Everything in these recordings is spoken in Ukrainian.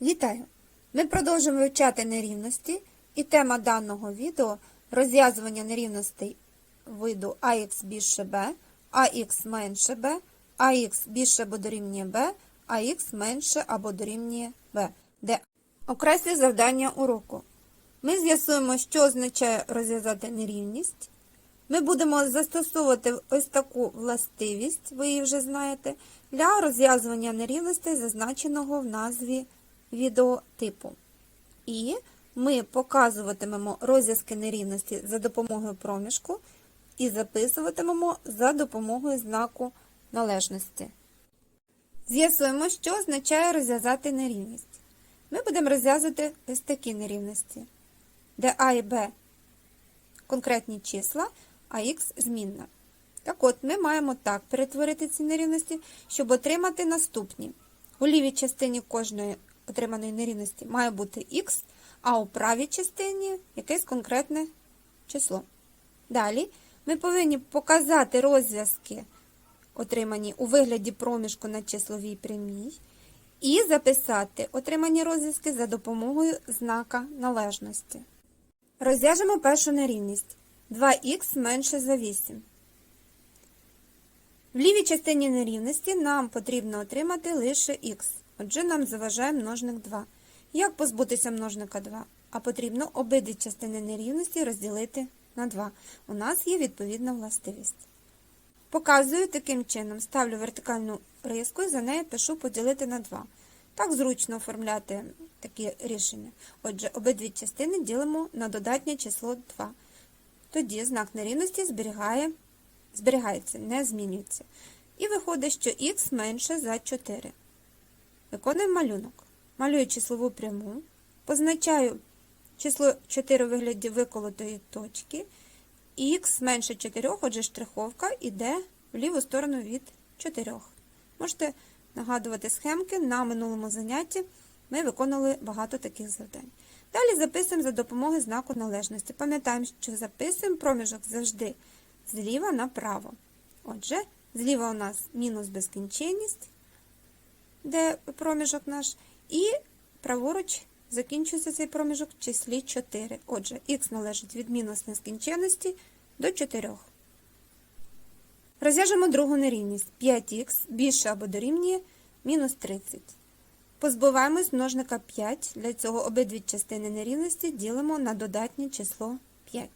Вітаю! Ми продовжуємо вивчати нерівності, і тема даного відео розв'язування нерівностей виду ax більше b, ax менше b, ax більше або дорівнює b, ax менше або дорівнює b, де окреслі завдання уроку. Ми з'ясуємо, що означає розв'язати нерівність. Ми будемо застосовувати ось таку властивість, ви її вже знаєте, для розв'язування нерівностей, зазначеного в назві відеотипу. І ми показуватимемо розв'язки нерівності за допомогою проміжку і записуватимемо за допомогою знаку належності. З'ясуємо, що означає розв'язати нерівність. Ми будемо розв'язувати ось такі нерівності, де А і Б конкретні числа, а х змінна. Так от, ми маємо так перетворити ці нерівності, щоб отримати наступні. У лівій частині кожної отриманої нерівності має бути х, а у правій частині якесь конкретне число. Далі ми повинні показати розв'язки, отримані у вигляді проміжку на числовій прямій, і записати отримані розв'язки за допомогою знака належності. Розв'яжемо першу нерівність. 2х менше за 8. В лівій частині нерівності нам потрібно отримати лише х. Отже, нам заважає множник 2. Як позбутися множника 2? А потрібно обидві частини нерівності розділити на 2. У нас є відповідна властивість. Показую таким чином, ставлю вертикальну риску і за нею пишу поділити на 2. Так зручно оформляти такі рішення. Отже, обидві частини ділимо на додатнє число 2. Тоді знак нерівності зберігає, зберігається, не змінюється. І виходить, що х менше за 4. Виконуємо малюнок. Малюю числову пряму, позначаю число 4 у вигляді виколотої точки, х менше 4, отже, штриховка йде в ліву сторону від 4. Можете нагадувати схемки, на минулому занятті ми виконували багато таких завдань. Далі записуємо за допомогою знаку належності. Пам'ятаємо, що записуємо проміжок завжди зліва направо. Отже, зліва у нас мінус безкінченність, де проміжок наш, і праворуч закінчується цей проміжок в числі 4. Отже, х належить від мінус нескінченності до 4. Розв'яжемо другу нерівність. 5х більше або дорівнює мінус 30. Позбуваємось множника 5. Для цього обидві частини нерівності ділимо на додатнє число 5.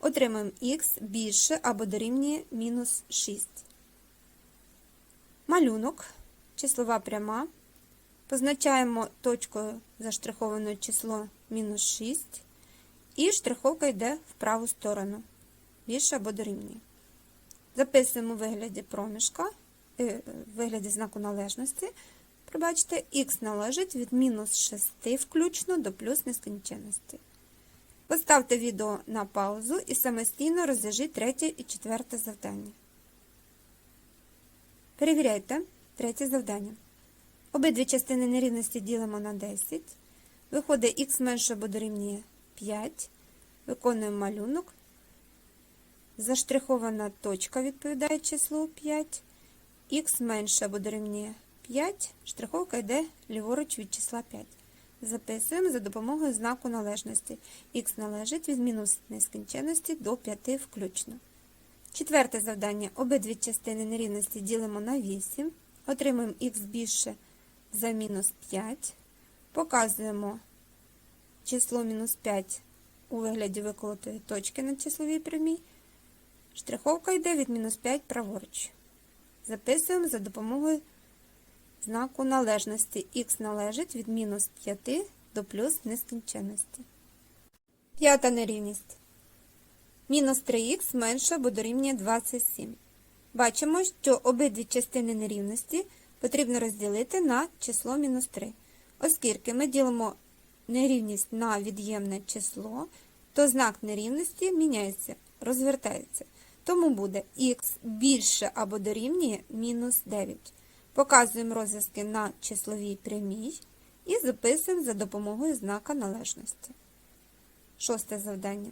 Отримаємо х більше або дорівнює мінус 6. Малюнок, числова пряма. Позначаємо точкою заштриховане число мінус 6. І штриховка йде в праву сторону. Більше або дорівнює. Записуємо у вигляді проміжка, в вигляді знаку належності. Пробачте, х належить від мінус 6 включно до плюс нескінченності. Поставте відео на паузу і самостійно розв'яжіть третє і четверте завдання. Перевіряйте третє завдання. Обидві частини нерівності ділимо на 10. Виходить х менше або дорівнює 5. Виконуємо малюнок. Заштрихована точка відповідає числу 5. Х менше або дорівнює 5, штриховка йде ліворуч від числа 5. Записуємо за допомогою знаку належності. Х належить від мінус нескінченності до 5 включно. Четверте завдання. Обидві частини нерівності ділимо на 8. Отримуємо х більше за мінус 5. Показуємо число мінус 5 у вигляді виколотої точки на числовій прямій. Штриховка йде від мінус 5 праворуч. Записуємо за допомогою знаку належності х належить від мінус 5 до плюс нескінченності. П'ята нерівність. Мінус 3х менше або дорівнює 27. Бачимо, що обидві частини нерівності потрібно розділити на число мінус 3. Оскільки ми ділимо нерівність на від'ємне число, то знак нерівності міняється, розвертається. Тому буде х більше або дорівнює мінус 9. Показуємо розв'язки на числовій прямій і записуємо за допомогою знака належності. Шосте завдання.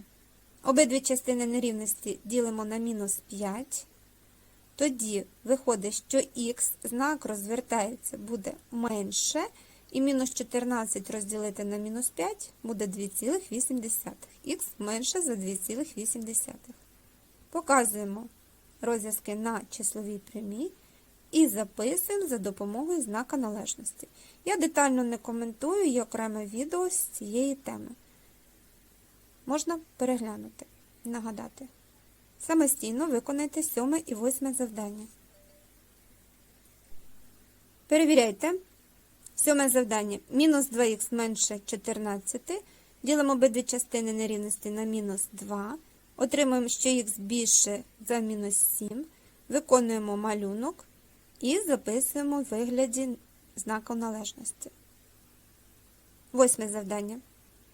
Обидві частини нерівності ділимо на мінус 5. Тоді виходить, що х знак розвертається буде менше, І мінус 14 розділити на мінус 5 буде 2,8. Х менше за 2,8. Показуємо розв'язки на числовій прямій і записуємо за допомогою знака належності. Я детально не коментую, є окреме відео з цієї теми. Можна переглянути, нагадати. Самостійно виконайте сьоме і восьме завдання. Перевіряйте. Сьоме завдання. Мінус 2х менше 14. Ділимо обидві частини нерівності на мінус 2. Отримуємо, що х більше за мінус 7. Виконуємо малюнок і записуємо в вигляді знаку належності. Восьме завдання.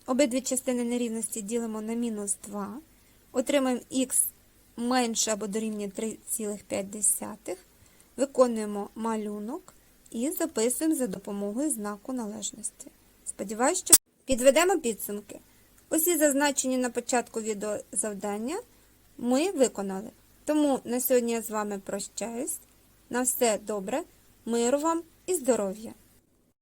Обидві частини нерівності ділимо на мінус 2. Отримаємо х менше або дорівнює 3,5. Виконуємо малюнок і записуємо за допомогою знаку належності. Сподіваюсь, що підведемо підсумки. Усі зазначені на початку відео завдання ми виконали. Тому на сьогодні я з вами прощаюсь. На все добре, миру вам і здоров'я!